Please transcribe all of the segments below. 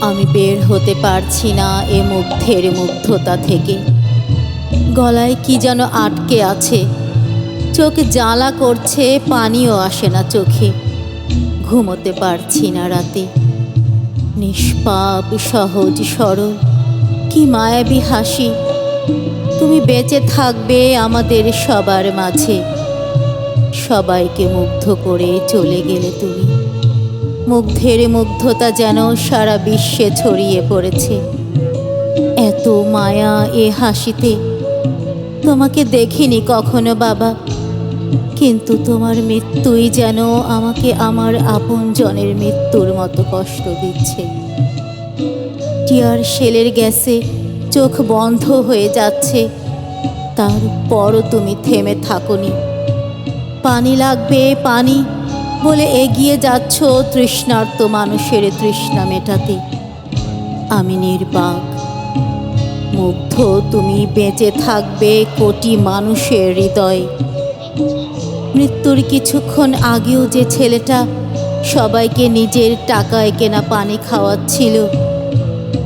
আমি বের হতে পারছি না এ মুগ্ধের মুগ্ধতা থেকে। গলায় কি যেন আটকে আছে। চোখ জ্বালা করছে, পানিও আসে না চোখে। ঘুমোতে পারছি না রাতে। নিষ্পাপ, সহজ, সরল, কি মায়াবী হাসি। তুমি বেঁচে থাকবে আমাদের সবার মাঝে। সবাইকে মুগ্ধ করে চলে গেলে তুমি। মুগ্ধের মুগ্ধতা যেন সারা বিশ্বে ছড়িয়ে পড়েছে। এত মায়া এ হাসিতে। তোমাকে দেখিনি কখনো বাবা। কিন্তু তোমার মৃত্যুই যেন আমাকে আমার আপনজনের মৃত্যুর মতো কষ্ট দিচ্ছে। টিয়ার শেলের গ্যাসে চোখ বন্ধ হয়ে যাচ্ছে। তারপরও তুমি থেমে থাকনি। পানি লাগবে, পানি। বলে এগিয়ে যাচ্ছ তৃষ্ণার্ত মানুষের তৃষ্ণা মেটাতে। আমি নির্বাক। মুগ্ধ তুমি বেঁচে থাকবে কোটি মানুষের হৃদয়ে। মৃত্যুর কিছুক্ষণ আগেও যে ছেলেটা সবাইকে নিজের টাকায় কেনা পানি খাওয়াচ্ছিল,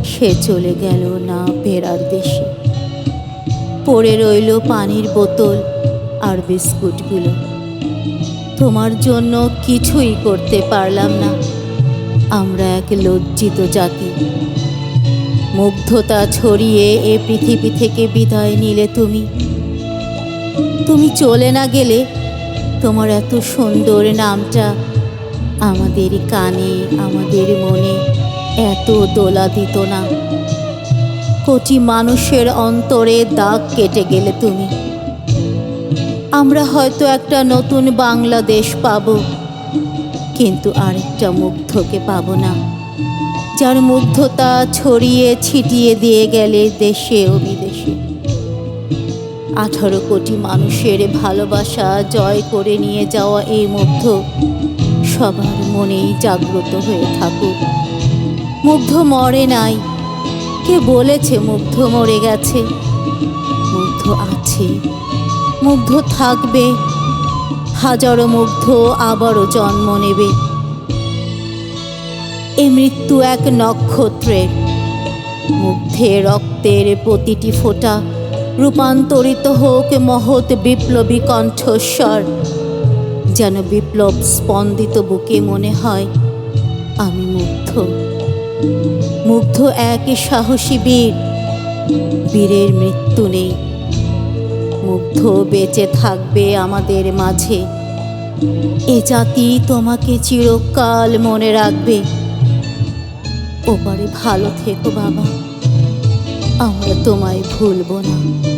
সে চলে গেল না ফেরার দেশে। পড়ে রইল পানির বোতল আর বিস্কুটগুলো। তোমার জন্য কিছুই করতে পারলাম না। আমরা এক লজ্জিত জাতি। মুগ্ধতা ছড়িয়ে এ পৃথিবী থেকে বিদায় নিলে তুমি। তুমি চলে না গেলে তোমার এত সুন্দর নামটা আমাদের কানে, আমাদের মনে এত দোলা দিত না। কোটি মানুষের অন্তরে দাগ কেটে গেলে তুমি। আমরা হয়তো একটা নতুন বাংলাদেশ পাব, কিন্তু আরেকটা মুগ্ধকে পাব না, যার মুগ্ধতা ছড়িয়ে ছিটিয়ে দিয়ে গেলে দেশে ও বিদেশে। আঠারো কোটি মানুষের ভালোবাসা জয় করে নিয়ে যাওয়া এই মুগ্ধ সবার মনেই জাগ্রত হয়ে থাকুক। মুগ্ধ মরে নাই, কে বলেছে মুগ্ধ মরে গেছে? মুগ্ধ আছে। মুগ্ধ থাকবে। হাজারো মুগ্ধ আবারও জন্ম নেবে। এ মৃত্যু এক নক্ষত্রের। মুগ্ধে রক্তের প্রতিটি ফোঁটা রূপান্তরিত হোক মহৎ বিপ্লবী কণ্ঠস্বর। যেন বিপ্লব স্পন্দিত বুকে মনে হয়, আমি মুগ্ধ। মুগ্ধ এক সাহসী বীর। বীরের মৃত্যু নেই। মুগ্ধ বেঁচে থাকবে আমাদের মাঝে। এ জাতি তোমাকে চিরকাল মনে রাখবে। ওপারে ভালো থেকো বাবা। আমরা তোমায় ভুলবো না।